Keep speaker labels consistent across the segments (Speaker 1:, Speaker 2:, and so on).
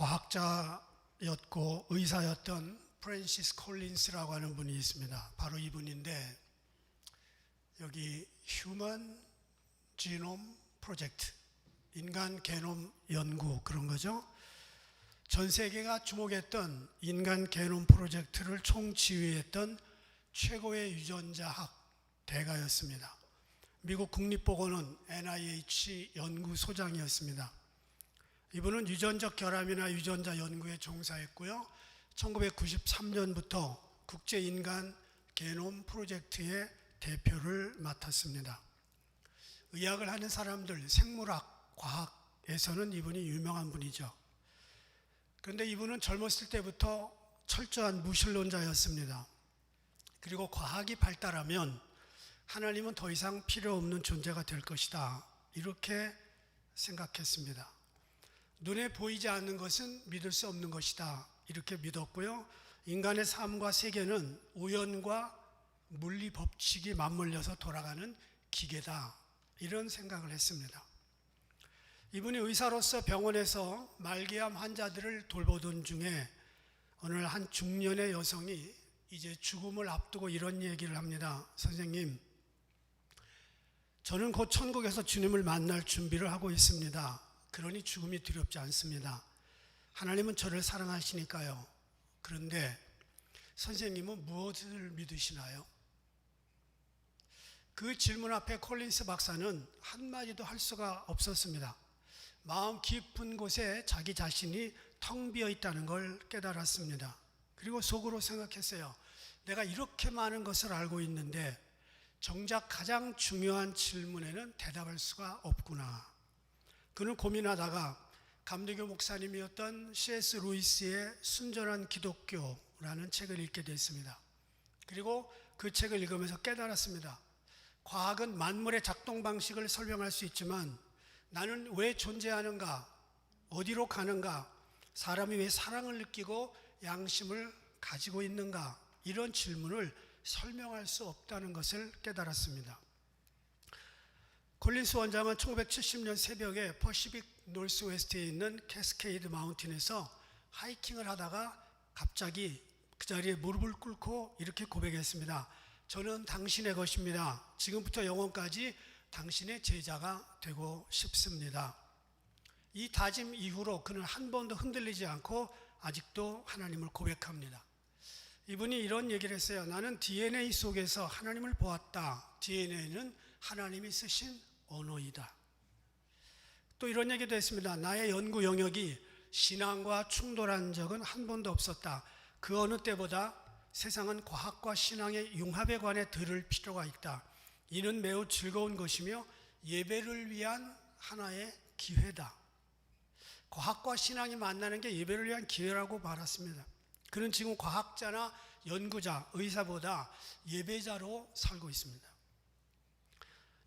Speaker 1: 과학자였고 의사였던 프랜시스 콜린스라고 하는 분이 있습니다. 바로 이분인데 여기 휴먼 지놈 프로젝트 인간 게놈 연구 그런 거죠. 전 세계가 주목했던 인간 게놈 프로젝트를 총지휘했던 최고의 유전자학 대가였습니다. 미국 국립보건원 NIH 연구소장이었습니다. 이분은 유전적 결함이나 유전자 연구에 종사했고요. 1993년부터 국제인간 게놈 프로젝트의 대표를 맡았습니다. 의학을 하는 사람들, 생물학, 과학에서는 이분이 유명한 분이죠. 그런데 이분은 젊었을 때부터 철저한 무신론자였습니다. 그리고 과학이 발달하면 하나님은 더 이상 필요 없는 존재가 될 것이다. 이렇게 생각했습니다. 눈에 보이지 않는 것은 믿을 수 없는 것이다. 이렇게 믿었고요. 인간의 삶과 세계는 우연과 물리 법칙이 맞물려서 돌아가는 기계다. 이런 생각을 했습니다. 이분이 의사로서 병원에서 말기암 환자들을 돌보던 중에 오늘 한 중년의 여성이 이제 죽음을 앞두고 이런 얘기를 합니다. 선생님, 저는 곧 천국에서 주님을 만날 준비를 하고 있습니다. 그러니 죽음이 두렵지 않습니다. 하나님은 저를 사랑하시니까요. 그런데 선생님은 무엇을 믿으시나요? 그 질문 앞에 콜린스 박사는 한마디도 할 수가 없었습니다. 마음 깊은 곳에 자기 자신이 텅 비어 있다는 걸 깨달았습니다. 그리고 속으로 생각했어요. 내가 이렇게 많은 것을 알고 있는데 정작 가장 중요한 질문에는 대답할 수가 없구나. 그는 고민하다가 감리교 목사님이었던 C.S. 루이스의 순전한 기독교라는 책을 읽게 됐습니다. 그리고 그 책을 읽으면서 깨달았습니다. 과학은 만물의 작동 방식을 설명할 수 있지만 나는 왜 존재하는가? 어디로 가는가? 사람이 왜 사랑을 느끼고 양심을 가지고 있는가? 이런 질문을 설명할 수 없다는 것을 깨달았습니다. 콜린스 원장은 1970년 새벽에 퍼시픽 노스웨스트에 있는 캐스케이드 마운틴에서 하이킹을 하다가 갑자기 그 자리에 무릎을 꿇고 이렇게 고백했습니다. 저는 당신의 것입니다. 지금부터 영원까지 당신의 제자가 되고 싶습니다. 이 다짐 이후로 그는 한 번도 흔들리지 않고 아직도 하나님을 고백합니다. 이분이 이런 얘기를 했어요. 나는 DNA 속에서 하나님을 보았다. DNA는 하나님이 쓰신 언어이다. 또 이런 얘기도 했습니다. 나의 연구 영역이 신앙과 충돌한 적은 한 번도 없었다. 그 어느 때보다 세상은 과학과 신앙의 융합에 관해 들을 필요가 있다. 이는 매우 즐거운 것이며 예배를 위한 하나의 기회다. 과학과 신앙이 만나는 게 예배를 위한 기회라고 말했습니다. 그는 지금 과학자나 연구자, 의사보다 예배자로 살고 있습니다.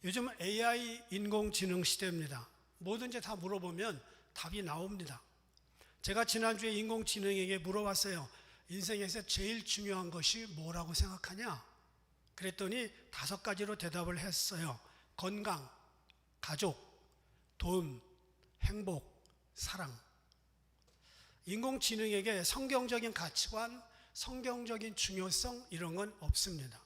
Speaker 1: 요즘 AI 인공지능 시대입니다. 뭐든지 다 물어보면 답이 나옵니다. 제가 지난주에 인공지능에게 물어봤어요. 인생에서 제일 중요한 것이 뭐라고 생각하냐? 그랬더니 다섯 가지로 대답을 했어요. 건강, 가족, 돈, 행복, 사랑. 인공지능에게 성경적인 가치관, 성경적인 중요성 이런 건 없습니다.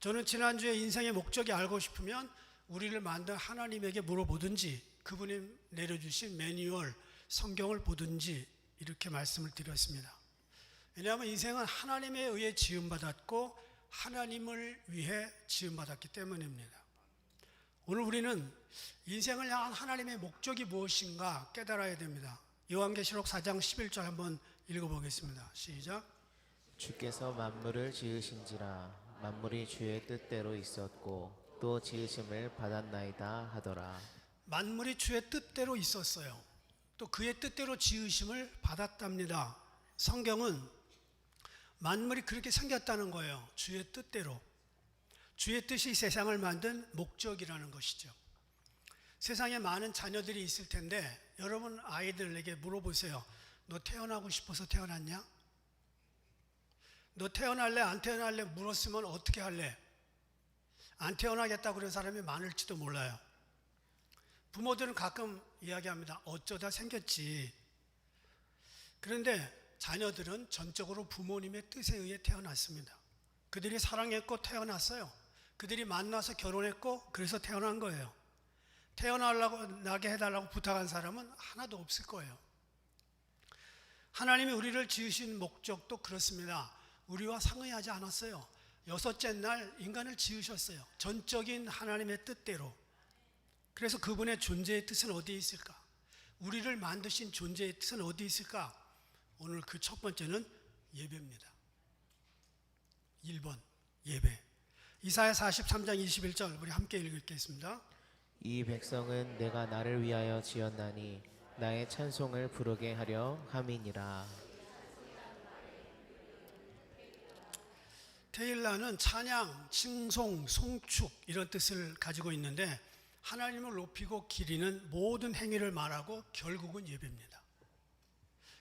Speaker 1: 저는 지난주에 인생의 목적이 알고 싶으면 우리를 만든 하나님에게 물어보든지 그분이 내려주신 매뉴얼, 성경을 보든지 이렇게 말씀을 드렸습니다. 왜냐하면 인생은 하나님에 의해 지음받았고 하나님을 위해 지음받았기 때문입니다. 오늘 우리는 인생을 향한 하나님의 목적이 무엇인가 깨달아야 됩니다. 요한계시록 4장 11절 한번 읽어보겠습니다. 시작.
Speaker 2: 주께서 만물을 지으신지라 만물이 주의 뜻대로 있었고 또 지으심을 받았나이다 하더라.
Speaker 1: 만물이 주의 뜻대로 있었어요. 또 그의 뜻대로 지으심을 받았답니다. 성경은 만물이 그렇게 생겼다는 거예요. 주의 뜻대로. 주의 뜻이 세상을 만든 목적이라는 것이죠. 세상에 많은 자녀들이 있을 텐데 여러분 아이들에게 물어보세요. 너 태어나고 싶어서 태어났냐? 너 태어날래 안 태어날래 물었으면 어떻게 할래? 안 태어나겠다 그런 사람이 많을지도 몰라요. 부모들은 가끔 이야기합니다. 어쩌다 생겼지. 그런데 자녀들은 전적으로 부모님의 뜻에 의해 태어났습니다. 그들이 사랑했고 태어났어요. 그들이 만나서 결혼했고 그래서 태어난 거예요. 태어나려고 나게 해달라고 부탁한 사람은 하나도 없을 거예요. 하나님이 우리를 지으신 목적도 그렇습니다. 우리와 상의하지 않았어요. 여섯째 날 인간을 지으셨어요. 전적인 하나님의 뜻대로. 그래서 그분의 존재의 뜻은 어디에 있을까? 우리를 만드신 존재의 뜻은 어디에 있을까? 오늘 그 첫 번째는 예배입니다. 1번 예배. 이사야 43장 21절 우리 함께 읽겠습니다.
Speaker 2: 이 백성은 내가 나를 위하여 지었나니 나의 찬송을 부르게 하려 함이니라.
Speaker 1: 테일라는 찬양, 칭송, 송축 이런 뜻을 가지고 있는데 하나님을 높이고 기리는 모든 행위를 말하고 결국은 예배입니다.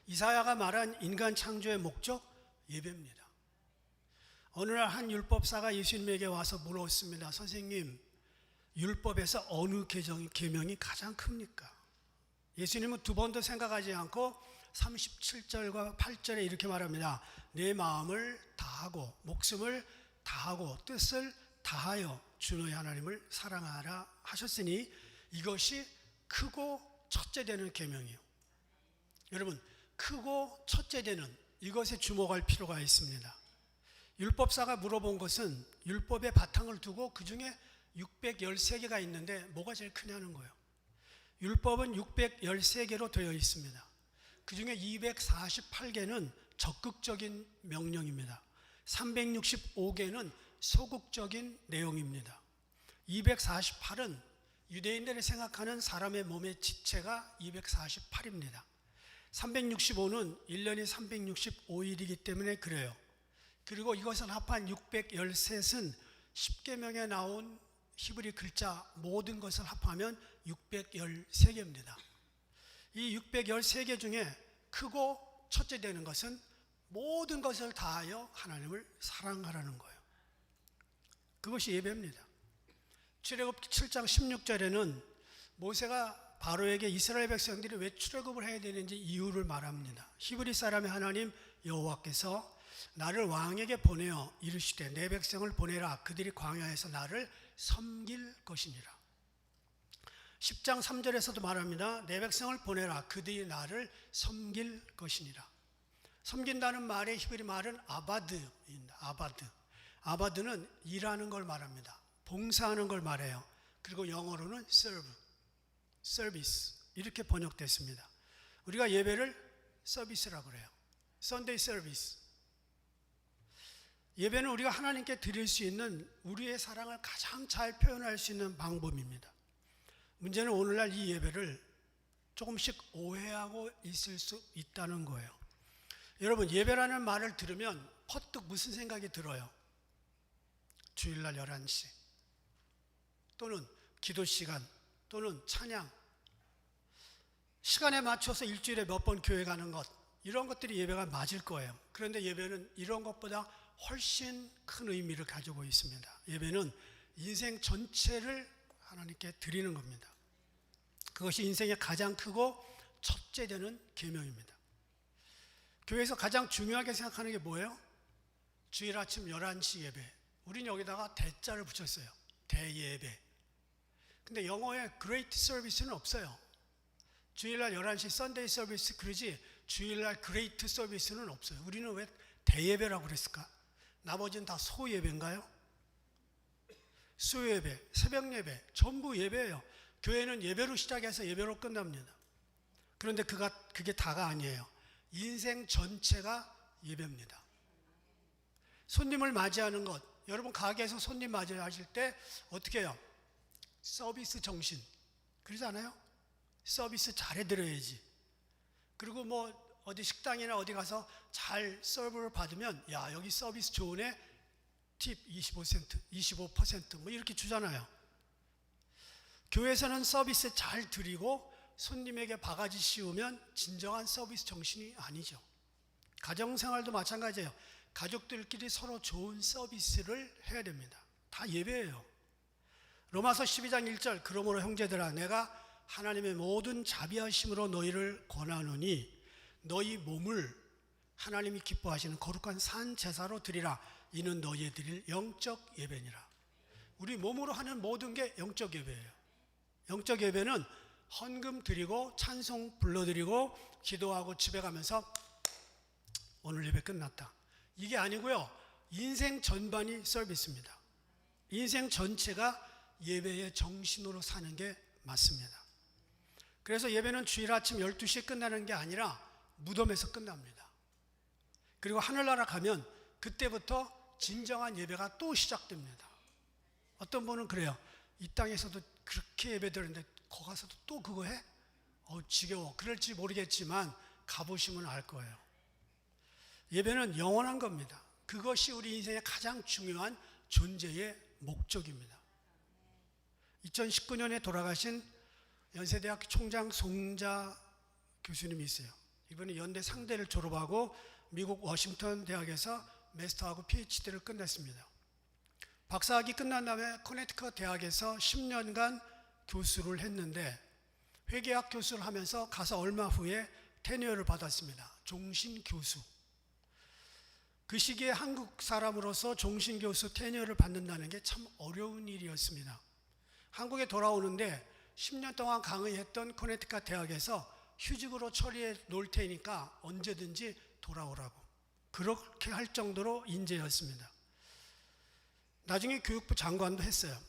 Speaker 1: 이사야가 말한 인간 창조의 목적 예배입니다. 어느 날 한 율법사가 예수님에게 와서 물었습니다. 선생님, 율법에서 어느 계명이 가장 큽니까? 예수님은 두 번도 생각하지 않고 37절과 8절에 이렇게 말합니다. 내 마음을 다하고 목숨을 다하고 뜻을 다하여 주 너의 하나님을 사랑하라 하셨으니 이것이 크고 첫째 되는 계명이요. 여러분 크고 첫째 되는 이것에 주목할 필요가 있습니다. 율법사가 물어본 것은 율법의 바탕을 두고 그 중에 613개가 있는데 뭐가 제일 크냐는 거예요. 율법은 613개로 되어 있습니다. 그 중에 248개는 적극적인 명령입니다. 365개는 소극적인 내용입니다. 248은 유대인들이 생각하는 사람의 몸의 지체가 248입니다. 365는 1년이 365일이기 때문에 그래요. 그리고 이것을 합한 613은 10계명에 나온 히브리 글자 모든 것을 합하면 613개입니다. 이 613개 중에 크고 첫째 되는 것은 모든 것을 다하여 하나님을 사랑하라는 거예요. 그것이 예배입니다. 출애굽 7장 16절에는 모세가 바로에게 이스라엘 백성들이 왜 출애굽을 해야 되는지 이유를 말합니다. 히브리 사람의 하나님 여호와께서 나를 왕에게 보내어 이르시되 내 백성을 보내라 그들이 광야에서 나를 섬길 것이니라. 10장 3절에서도 말합니다. 내 백성을 보내라 그들이 나를 섬길 것이니라. 섬긴다는 말의 히브리 말은 아바드입니다. 아바드. 아바드는 일하는 걸 말합니다. 봉사하는 걸 말해요. 그리고 영어로는 serve, service 이렇게 번역됐습니다. 우리가 예배를 서비스라고 그래요. Sunday service. 예배는 우리가 하나님께 드릴 수 있는 우리의 사랑을 가장 잘 표현할 수 있는 방법입니다. 문제는 오늘날 이 예배를 조금씩 오해하고 있을 수 있다는 거예요. 여러분, 예배라는 말을 들으면 퍼뜩 무슨 생각이 들어요? 주일날 11시 또는 기도 시간 또는 찬양 시간에 맞춰서 일주일에 몇 번 교회 가는 것 이런 것들이 예배가 맞을 거예요. 그런데 예배는 이런 것보다 훨씬 큰 의미를 가지고 있습니다. 예배는 인생 전체를 하나님께 드리는 겁니다. 그것이 인생의 가장 크고 첫째 되는 계명입니다. 교회에서 가장 중요하게 생각하는 게 뭐예요? 주일 아침 11시 예배. 우린 여기다가 대자를 붙였어요. 대예배. 근데 영어에 great service는 없어요. 주일날 11시 썬데이 서비스 그러지 주일날 great 서비스는 없어요. 우리는 왜 대예배라고 그랬을까? 나머지는 다 소예배인가요? 수요예배, 새벽예배, 전부 예배예요. 교회는 예배로 시작해서 예배로 끝납니다. 그런데 그가, 그게 다가 아니에요. 인생 전체가 예배입니다. 손님을 맞이하는 것, 여러분 가게에서 손님 맞이하실 때 어떻게 해요? 서비스 정신, 그러지 않아요? 서비스 잘해드려야지. 그리고 뭐 어디 식당이나 어디 가서 잘 서브를 받으면 야 여기 서비스 좋으네 팁 25%, 25%뭐 이렇게 주잖아요. 교회에서는 서비스 잘 드리고 손님에게 바가지 씌우면 진정한 서비스 정신이 아니죠. 가정생활도 마찬가지예요. 가족들끼리 서로 좋은 서비스를 해야 됩니다. 다 예배예요. 로마서 12장 1절 그러므로 형제들아 내가 하나님의 모든 자비하심으로 너희를 권하노니 너희 몸을 하나님이 기뻐하시는 거룩한 산 제사로 드리라. 이는 너희의 드릴 영적 예배니라. 우리 몸으로 하는 모든 게 영적 예배예요. 영적 예배는 헌금 드리고 찬송 불러드리고 기도하고 집에 가면서 오늘 예배 끝났다. 이게 아니고요. 인생 전반이 서비스입니다. 인생 전체가 예배의 정신으로 사는 게 맞습니다. 그래서 예배는 주일 아침 12시에 끝나는 게 아니라 무덤에서 끝납니다. 그리고 하늘나라 가면 그때부터 진정한 예배가 또 시작됩니다. 어떤 분은 그래요. 이 땅에서도 그렇게 예배 드렸는데 거 가서도 또 그거 해? 어, 지겨워. 그럴지 모르겠지만 가보시면 알 거예요. 예배는 영원한 겁니다. 그것이 우리 인생의 가장 중요한 존재의 목적입니다. 2019년에 돌아가신 연세대학교 총장 송자 교수님이 있어요. 이분은 연대 상대를 졸업하고 미국 워싱턴 대학에서 마스터하고 PhD를 끝냈습니다. 박사학위 끝난 다음에 커네티컷 대학에서 10년간 교수를 했는데 회계학 교수를 하면서 가서 얼마 후에 테니어를 받았습니다. 종신 교수. 그 시기에 한국 사람으로서 종신 교수 테니어를 받는다는 게 참 어려운 일이었습니다. 한국에 돌아오는데 10년 동안 강의했던 커네티컷 대학에서 휴직으로 처리해 놓을 테니까 언제든지 돌아오라고. 그렇게 할 정도로 인재였습니다. 나중에 교육부 장관도 했어요.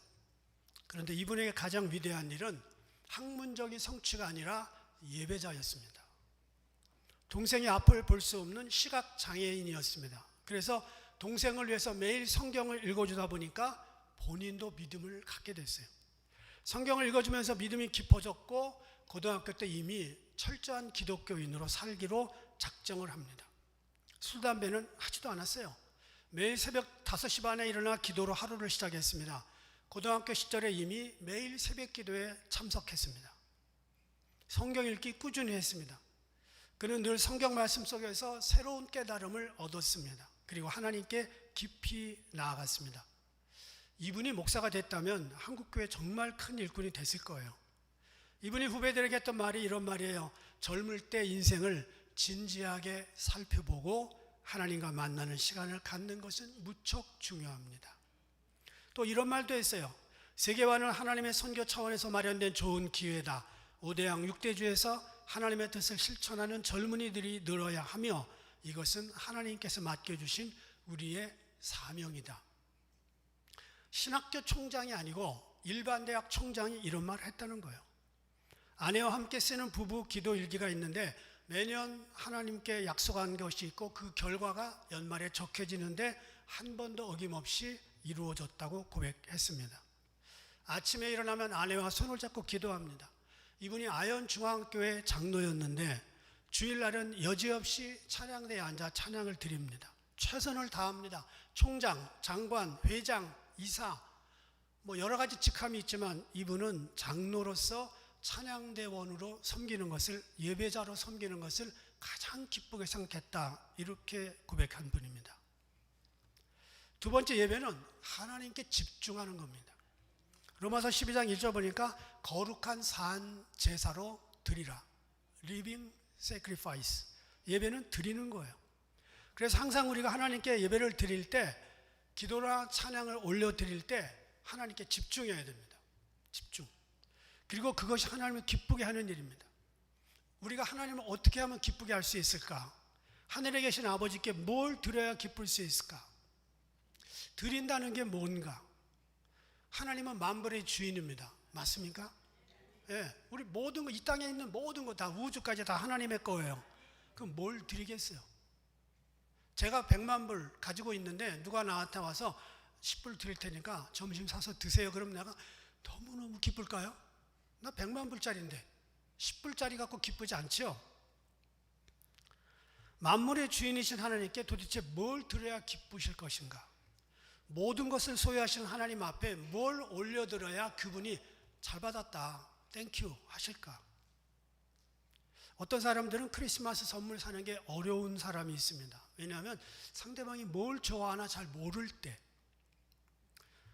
Speaker 1: 그런데 이분에게 가장 위대한 일은 학문적인 성취가 아니라 예배자였습니다. 동생이 앞을 볼 수 없는 시각 장애인이었습니다. 그래서 동생을 위해서 매일 성경을 읽어주다 보니까 본인도 믿음을 갖게 됐어요. 성경을 읽어주면서 믿음이 깊어졌고 고등학교 때 이미 철저한 기독교인으로 살기로 작정을 합니다. 술, 담배는 하지도 않았어요. 매일 새벽 5시 반에 일어나 기도로 하루를 시작했습니다. 고등학교 시절에 이미 매일 새벽 기도에 참석했습니다. 성경 읽기 꾸준히 했습니다. 그는 늘 성경 말씀 속에서 새로운 깨달음을 얻었습니다. 그리고 하나님께 깊이 나아갔습니다. 이분이 목사가 됐다면 한국교회 정말 큰 일꾼이 됐을 거예요. 이분이 후배들에게 했던 말이 이런 말이에요. 젊을 때 인생을 진지하게 살펴보고 하나님과 만나는 시간을 갖는 것은 무척 중요합니다. 또 이런 말도 했어요. 세계화는 하나님의 선교 차원에서 마련된 좋은 기회다. 5대양 6대주에서 하나님의 뜻을 실천하는 젊은이들이 늘어야 하며 이것은 하나님께서 맡겨주신 우리의 사명이다. 신학교 총장이 아니고 일반 대학 총장이 이런 말을 했다는 거예요. 아내와 함께 쓰는 부부 기도 일기가 있는데 매년 하나님께 약속한 것이 있고 그 결과가 연말에 적혀지는데 한 번도 어김없이 이루어졌다고 고백했습니다. 아침에 일어나면 아내와 손을 잡고 기도합니다. 이분이 아연 중앙교회 장로였는데 주일날은 여지없이 찬양대에 앉아 찬양을 드립니다. 최선을 다합니다. 총장, 장관, 회장, 이사 뭐 여러 가지 직함이 있지만 이분은 장로로서 찬양대원으로 섬기는 것을 예배자로 섬기는 것을 가장 기쁘게 생각했다 이렇게 고백한 분입니다. 두 번째 예배는 하나님께 집중하는 겁니다. 로마서 12장 1절 보니까 거룩한 산 제사로 드리라. living sacrifice. 예배는 드리는 거예요. 그래서 항상 우리가 하나님께 예배를 드릴 때 기도나 찬양을 올려 드릴 때 하나님께 집중해야 됩니다. 집중. 그리고 그것이 하나님을 기쁘게 하는 일입니다. 우리가 하나님을 어떻게 하면 기쁘게 할 수 있을까? 하늘에 계신 아버지께 뭘 드려야 기쁠 수 있을까? 드린다는 게 뭔가? 하나님은 만물의 주인입니다. 맞습니까? 예, 우리 모든 거, 이 땅에 있는 모든 거 다 우주까지 다 하나님의 거예요. 그럼 뭘 드리겠어요? 제가 100만 불 가지고 있는데 누가 나한테 와서 10불 드릴 테니까 점심 사서 드세요. 그럼 내가 너무너무 기쁠까요? 나 100만 불짜리인데 10불짜리 갖고 기쁘지 않죠? 만물의 주인이신 하나님께 도대체 뭘 드려야 기쁘실 것인가? 모든 것을 소유하신 하나님 앞에 뭘 올려드려야 그분이 잘 받았다, 땡큐 하실까? 어떤 사람들은 크리스마스 선물 사는 게 어려운 사람이 있습니다. 왜냐하면 상대방이 뭘 좋아하나 잘 모를 때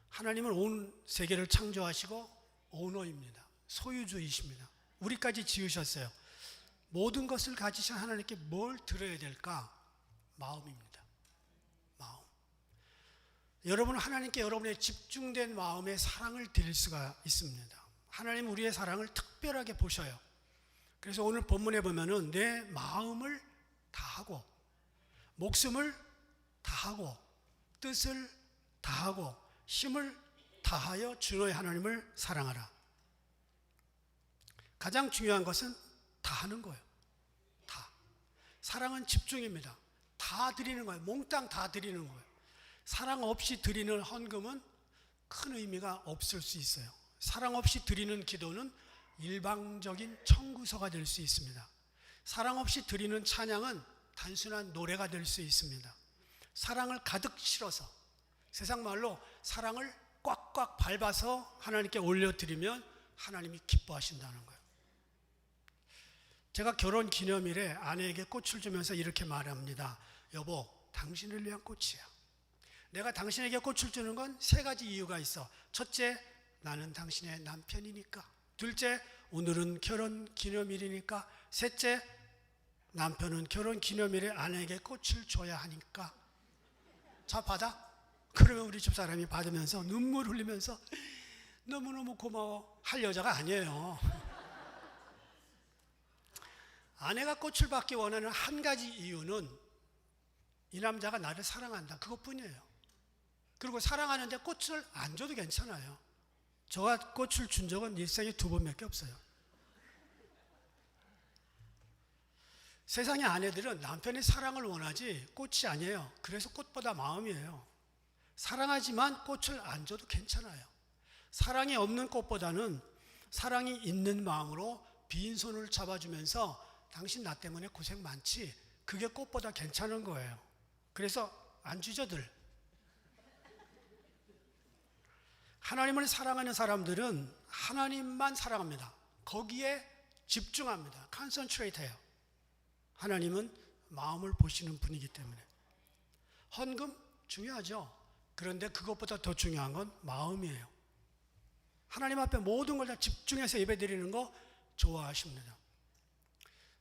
Speaker 1: 하나님은 온 세계를 창조하시고 오너입니다. 소유주이십니다. 우리까지 지으셨어요. 모든 것을 가지신 하나님께 뭘 드려야 될까? 마음입니다. 마음. 여러분 하나님께 여러분의 집중된 마음의 사랑을 드릴 수가 있습니다. 하나님 우리의 사랑을 특별하게 보셔요. 그래서 오늘 본문에 보면은 내 마음을 다하고 목숨을 다하고 뜻을 다하고 힘을 다하여 주너의 하나님을 사랑하라. 가장 중요한 것은 다 하는 거예요. 다. 사랑은 집중입니다. 다 드리는 거예요. 몽땅 다 드리는 거예요. 사랑 없이 드리는 헌금은 큰 의미가 없을 수 있어요. 사랑 없이 드리는 기도는 일방적인 청구서가 될 수 있습니다. 사랑 없이 드리는 찬양은 단순한 노래가 될 수 있습니다. 사랑을 가득 실어서 세상 말로 사랑을 꽉꽉 밟아서 하나님께 올려드리면 하나님이 기뻐하신다는 거예요. 제가 결혼 기념일에 아내에게 꽃을 주면서 이렇게 말합니다. 여보, 당신을 위한 꽃이야. 내가 당신에게 꽃을 주는 건 세 가지 이유가 있어. 첫째, 나는 당신의 남편이니까. 둘째, 오늘은 결혼 기념일이니까. 셋째, 남편은 결혼 기념일에 아내에게 꽃을 줘야 하니까. 자, 받아. 그러면 우리 집 사람이 받으면서 눈물 흘리면서 너무너무 고마워 할 여자가 아니에요. 아내가 꽃을 받기 원하는 한 가지 이유는 이 남자가 나를 사랑한다. 그것뿐이에요. 그리고 사랑하는데 꽃을 안 줘도 괜찮아요. 저가 꽃을 준 적은 일생에 두 번밖에 없어요. 세상의 아내들은 남편의 사랑을 원하지 꽃이 아니에요. 그래서 꽃보다 마음이에요. 사랑하지만 꽃을 안 줘도 괜찮아요. 사랑이 없는 꽃보다는 사랑이 있는 마음으로 빈손을 잡아주면서 당신 나 때문에 고생 많지. 그게 꽃보다 괜찮은 거예요. 그래서 안 주저들. 하나님을 사랑하는 사람들은 하나님만 사랑합니다. 거기에 집중합니다. 컨센트레이트 해요. 하나님은 마음을 보시는 분이기 때문에. 헌금 중요하죠. 그런데 그것보다 더 중요한 건 마음이에요. 하나님 앞에 모든 걸 다 집중해서 예배 드리는 거 좋아하십니다.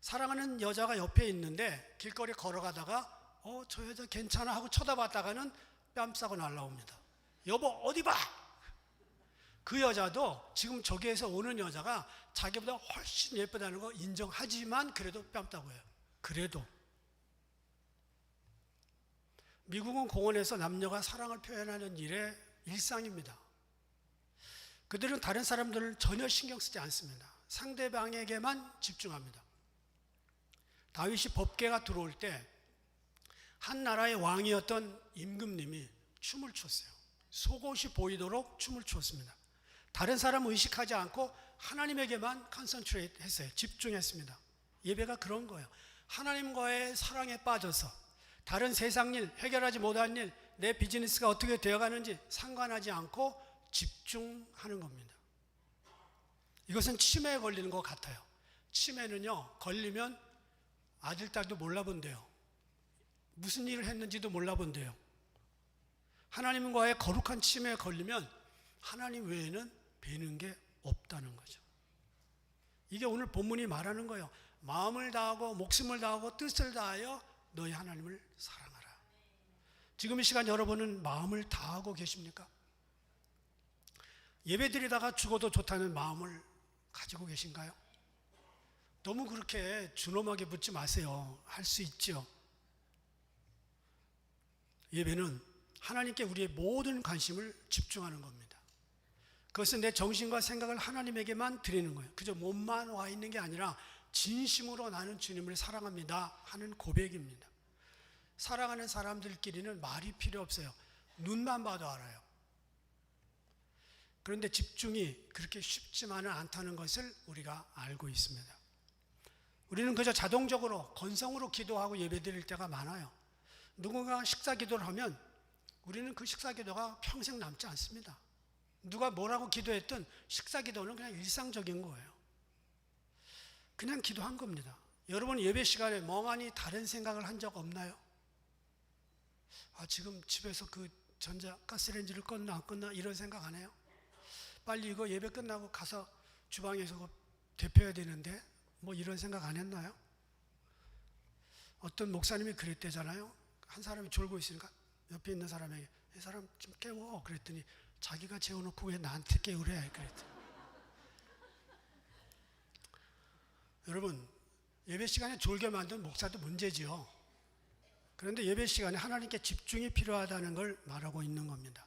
Speaker 1: 사랑하는 여자가 옆에 있는데 길거리 걸어가다가 어, 저 여자 괜찮아 하고 쳐다봤다가는 뺨 싸고 날라옵니다. 여보, 어디 봐! 그 여자도 지금 저기에서 오는 여자가 자기보다 훨씬 예쁘다는 거 인정하지만 그래도 뺨 따고 해요. 그래도. 미국은 공원에서 남녀가 사랑을 표현하는 일의 일상입니다. 그들은 다른 사람들을 전혀 신경 쓰지 않습니다. 상대방에게만 집중합니다. 다윗이 법계가 들어올 때 한 나라의 왕이었던 임금님이 춤을 췄어요. 속옷이 보이도록 춤을 췄습니다. 다른 사람 의식하지 않고 하나님에게만 컨센트레이트 했어요. 집중했습니다. 예배가 그런 거예요. 하나님과의 사랑에 빠져서 다른 세상 일, 해결하지 못한 일, 내 비즈니스가 어떻게 되어가는지 상관하지 않고 집중하는 겁니다. 이것은 치매에 걸리는 것 같아요. 치매는요, 걸리면 아들, 딸도 몰라본대요. 무슨 일을 했는지도 몰라본대요. 하나님과의 거룩한 치매에 걸리면 하나님 외에는 뵈는 게 없다는 거죠. 이게 오늘 본문이 말하는 거예요. 마음을 다하고 목숨을 다하고 뜻을 다하여 너희 하나님을 사랑하라. 지금 이 시간 여러분은 마음을 다하고 계십니까? 예배 드리다가 죽어도 좋다는 마음을 가지고 계신가요? 너무 그렇게 준엄하게 묻지 마세요. 할 수 있죠. 예배는 하나님께 우리의 모든 관심을 집중하는 겁니다. 그것은 내 정신과 생각을 하나님에게만 드리는 거예요. 그저 몸만 와 있는 게 아니라 진심으로 나는 주님을 사랑합니다 하는 고백입니다. 사랑하는 사람들끼리는 말이 필요 없어요. 눈만 봐도 알아요. 그런데 집중이 그렇게 쉽지만은 않다는 것을 우리가 알고 있습니다. 우리는 그저 자동적으로 건성으로 기도하고 예배드릴 때가 많아요. 누군가 식사 기도를 하면 우리는 그 식사 기도가 평생 남지 않습니다. 누가 뭐라고 기도했든 식사 기도는 그냥 일상적인 거예요. 그냥 기도한 겁니다. 여러분 예배 시간에 멍하니 다른 생각을 한 적 없나요? 아, 지금 집에서 그 전자 가스레인지를 껐나 안 껐나 이런 생각 안 해요? 빨리 이거 예배 끝나고 가서 주방에서 그거 데펴야 되는데 뭐 이런 생각 안 했나요? 어떤 목사님이 그랬대잖아요. 한 사람이 졸고 있으니까 옆에 있는 사람에게 이 사람 좀 깨워 그랬더니 자기가 재워놓고 왜 나한테 깨우래 그랬대. 여러분 예배 시간에 졸게 만든 목사도 문제지요. 그런데 예배 시간에 하나님께 집중이 필요하다는 걸 말하고 있는 겁니다.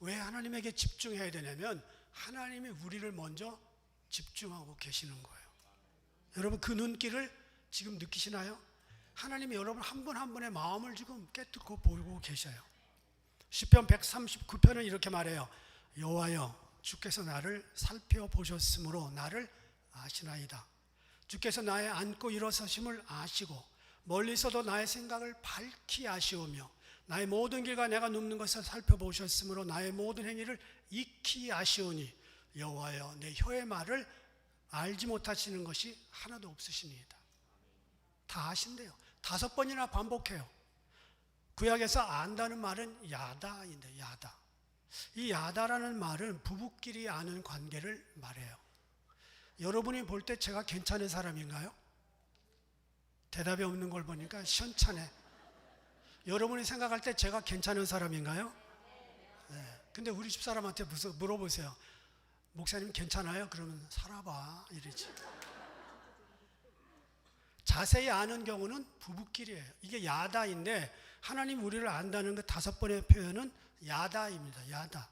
Speaker 1: 왜 하나님에게 집중해야 되냐면 하나님이 우리를 먼저 집중하고 계시는 거예요. 여러분 그 눈길을 지금 느끼시나요? 하나님이 여러분 한 분 한 분의 마음을 지금 깨뜨고 보고 계셔요. 시편 139편은 이렇게 말해요. 여호와여 주께서 나를 살펴보셨으므로 나를 아시나이다. 주께서 나의 앉고 일어서심을 아시고 멀리서도 나의 생각을 밝히 아시오며 나의 모든 길과 내가 눕는 것을 살펴보셨으므로 나의 모든 행위를 익히 아시오니 여호와여 내 혀의 말을 알지 못하시는 것이 하나도 없으시니이다. 다 아신대요. 다섯 번이나 반복해요. 구약에서 안다는 말은 야다인데 야다. 이 야다라는 말은 부부끼리 아는 관계를 말해요. 여러분이 볼 때 제가 괜찮은 사람인가요? 대답이 없는 걸 보니까 시원찮네. 여러분이 생각할 때 제가 괜찮은 사람인가요? 네. 근데 우리 집 사람한테 무서- 물어보세요. 목사님 괜찮아요? 그러면 살아봐 이러지. 자세히 아는 경우는 부부끼리예요. 이게 야다인데 하나님 우리를 안다는 그 다섯 번의 표현은 야다입니다. 야다.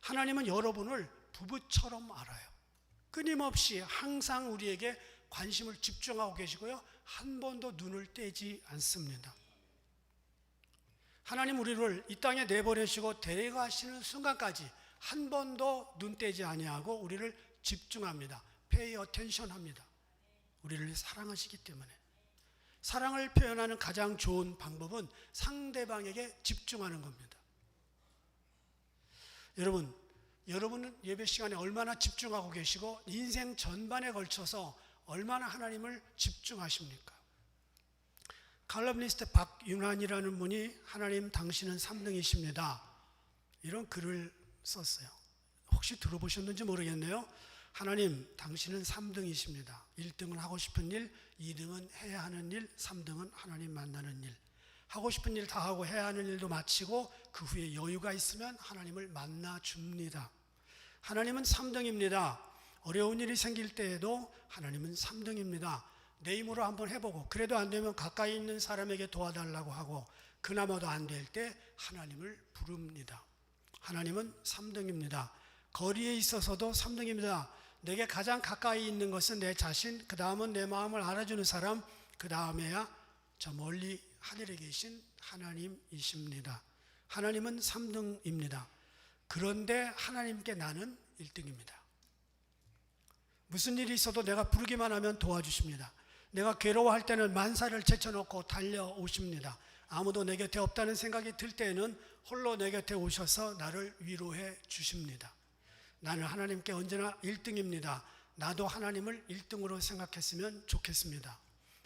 Speaker 1: 하나님은 여러분을 부부처럼 알아요. 끊임없이 항상 우리에게 관심을 집중하고 계시고요. 한 번도 눈을 떼지 않습니다. 하나님 우리를 이 땅에 내보내시고 데려가시는 순간까지 한 번도 눈 떼지 아니하고 우리를 집중합니다. pay attention 합니다. 우리를 사랑하시기 때문에. 사랑을 표현하는 가장 좋은 방법은 상대방에게 집중하는 겁니다. 여러분, 여러분은 예배 시간에 얼마나 집중하고 계시고 인생 전반에 걸쳐서 얼마나 하나님을 집중하십니까? 칼럼니스트 박윤환이라는 분이 하나님 당신은 3등이십니다. 이런 글을 썼어요. 혹시 들어보셨는지 모르겠네요. 하나님 당신은 3등이십니다. 1등은 하고 싶은 일, 2등은 해야 하는 일, 3등은 하나님 만나는 일. 하고 싶은 일 다 하고 해야 하는 일도 마치고 그 후에 여유가 있으면 하나님을 만나 줍니다. 하나님은 3등입니다. 어려운 일이 생길 때에도 하나님은 3등입니다. 내 힘으로 한번 해보고 그래도 안 되면 가까이 있는 사람에게 도와달라고 하고 그나마도 안 될 때 하나님을 부릅니다. 하나님은 3등입니다. 거리에 있어서도 3등입니다. 내게 가장 가까이 있는 것은 내 자신, 그 다음은 내 마음을 알아주는 사람, 그 다음에야 저 멀리 하늘에 계신 하나님이십니다. 하나님은 3등입니다. 그런데 하나님께 나는 1등입니다. 무슨 일이 있어도 내가 부르기만 하면 도와주십니다. 내가 괴로워할 때는 만사를 제쳐놓고 달려오십니다. 아무도 내 곁에 없다는 생각이 들 때에는 홀로 내 곁에 오셔서 나를 위로해 주십니다. 나는 하나님께 언제나 1등입니다. 나도 하나님을 1등으로 생각했으면 좋겠습니다.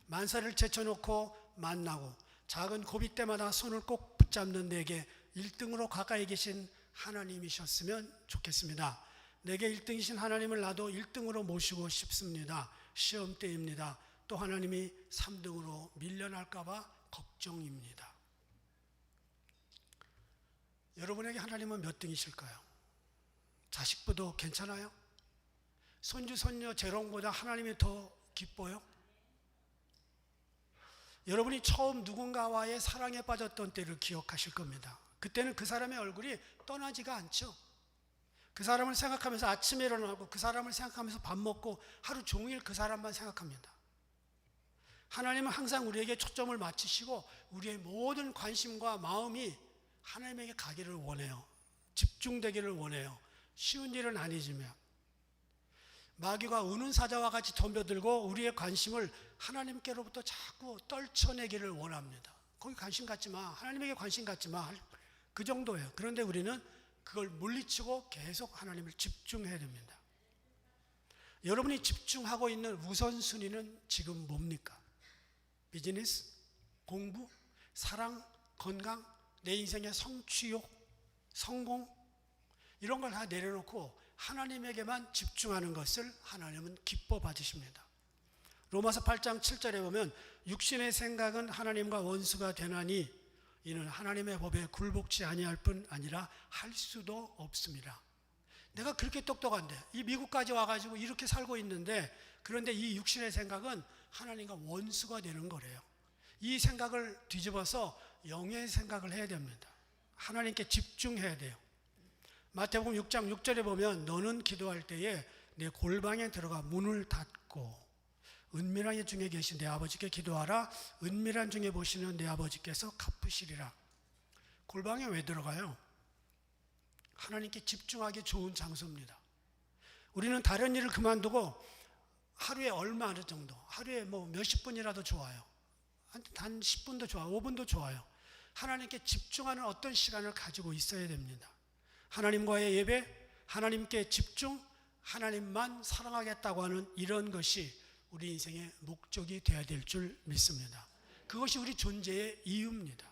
Speaker 1: 만사를 제쳐놓고 만나고 작은 고비 때마다 손을 꼭 붙잡는 내게 1등으로 가까이 계신 하나님이셨으면 좋겠습니다. 내게 1등이신 하나님을 나도 1등으로 모시고 싶습니다. 시험 때입니다. 또 하나님이 3등으로 밀려날까봐 걱정입니다. 여러분에게 하나님은 몇 등이실까요? 자식보다 괜찮아요? 손주, 손녀, 재롱보다 하나님이 더 기뻐요? 여러분이 처음 누군가와의 사랑에 빠졌던 때를 기억하실 겁니다. 그때는 그 사람의 얼굴이 떠나지가 않죠. 그 사람을 생각하면서 아침에 일어나고 그 사람을 생각하면서 밥 먹고 하루 종일 그 사람만 생각합니다. 하나님은 항상 우리에게 초점을 맞추시고 우리의 모든 관심과 마음이 하나님에게 가기를 원해요. 집중되기를 원해요. 쉬운 일은 아니지만 마귀가 우는 사자와 같이 덤벼들고 우리의 관심을 하나님께로부터 자꾸 떨쳐내기를 원합니다. 거기 관심 갖지 마. 하나님에게 관심 갖지 마. 그 정도예요. 그런데 우리는 그걸 물리치고 계속 하나님을 집중해야 됩니다. 여러분이 집중하고 있는 우선순위는 지금 뭡니까? 비즈니스, 공부, 사랑, 건강, 내 인생의 성취욕, 성공 이런 걸 다 내려놓고 하나님에게만 집중하는 것을 하나님은 기뻐 받으십니다. 로마서 8장 7절에 보면 육신의 생각은 하나님과 원수가 되나니 이는 하나님의 법에 굴복치 아니할 뿐 아니라 할 수도 없습니다. 내가 그렇게 똑똑한데 이 미국까지 와가지고 이렇게 살고 있는데 그런데 이 육신의 생각은 하나님과 원수가 되는 거래요. 이 생각을 뒤집어서 영의 생각을 해야 됩니다. 하나님께 집중해야 돼요. 마태복음 6장 6절에 보면 너는 기도할 때에 내 골방에 들어가 문을 닫고 은밀한 의 중에 계신 내 아버지께 기도하라 은밀한 중에 보시는 내 아버지께서 갚으시리라 골방에 왜 들어가요? 하나님께 집중하기 좋은 장소입니다 우리는 다른 일을 그만두고 하루에 얼마 정도 하루에 뭐 몇십 분이라도 좋아요 한, 단 10분도 좋아요 5분도 좋아요 하나님께 집중하는 어떤 시간을 가지고 있어야 됩니다 하나님과의 예배 하나님께 집중 하나님만 사랑하겠다고 하는 이런 것이 우리 인생의 목적이 되어야 될 줄 믿습니다. 그것이 우리 존재의 이유입니다.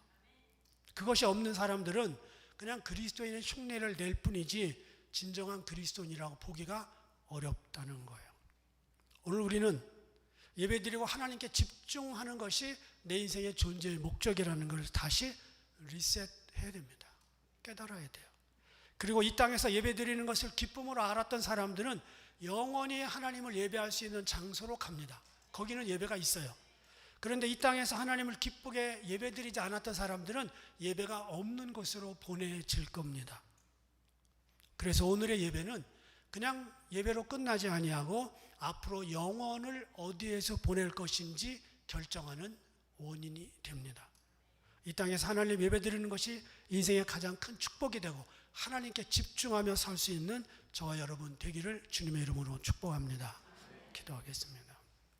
Speaker 1: 그것이 없는 사람들은 그냥 그리스도인의 흉내를 낼 뿐이지 진정한 그리스도인이라고 보기가 어렵다는 거예요. 오늘 우리는 예배드리고 하나님께 집중하는 것이 내 인생의 존재의 목적이라는 것을 다시 리셋해야 됩니다. 깨달아야 돼요. 그리고 이 땅에서 예배드리는 것을 기쁨으로 알았던 사람들은 영원히 하나님을 예배할 수 있는 장소로 갑니다. 거기는 예배가 있어요. 그런데 이 땅에서 하나님을 기쁘게 예배드리지 않았던 사람들은 예배가 없는 곳으로 보내질 겁니다. 그래서 오늘의 예배는 그냥 예배로 끝나지 아니하고 앞으로 영혼을 어디에서 보낼 것인지 결정하는 원인이 됩니다. 이 땅에서 하나님 예배 드리는 것이 인생의 가장 큰 축복이 되고 하나님께 집중하며 살 수 있는 저와 여러분 되기를 주님의 이름으로 축복합니다. 기도하겠습니다.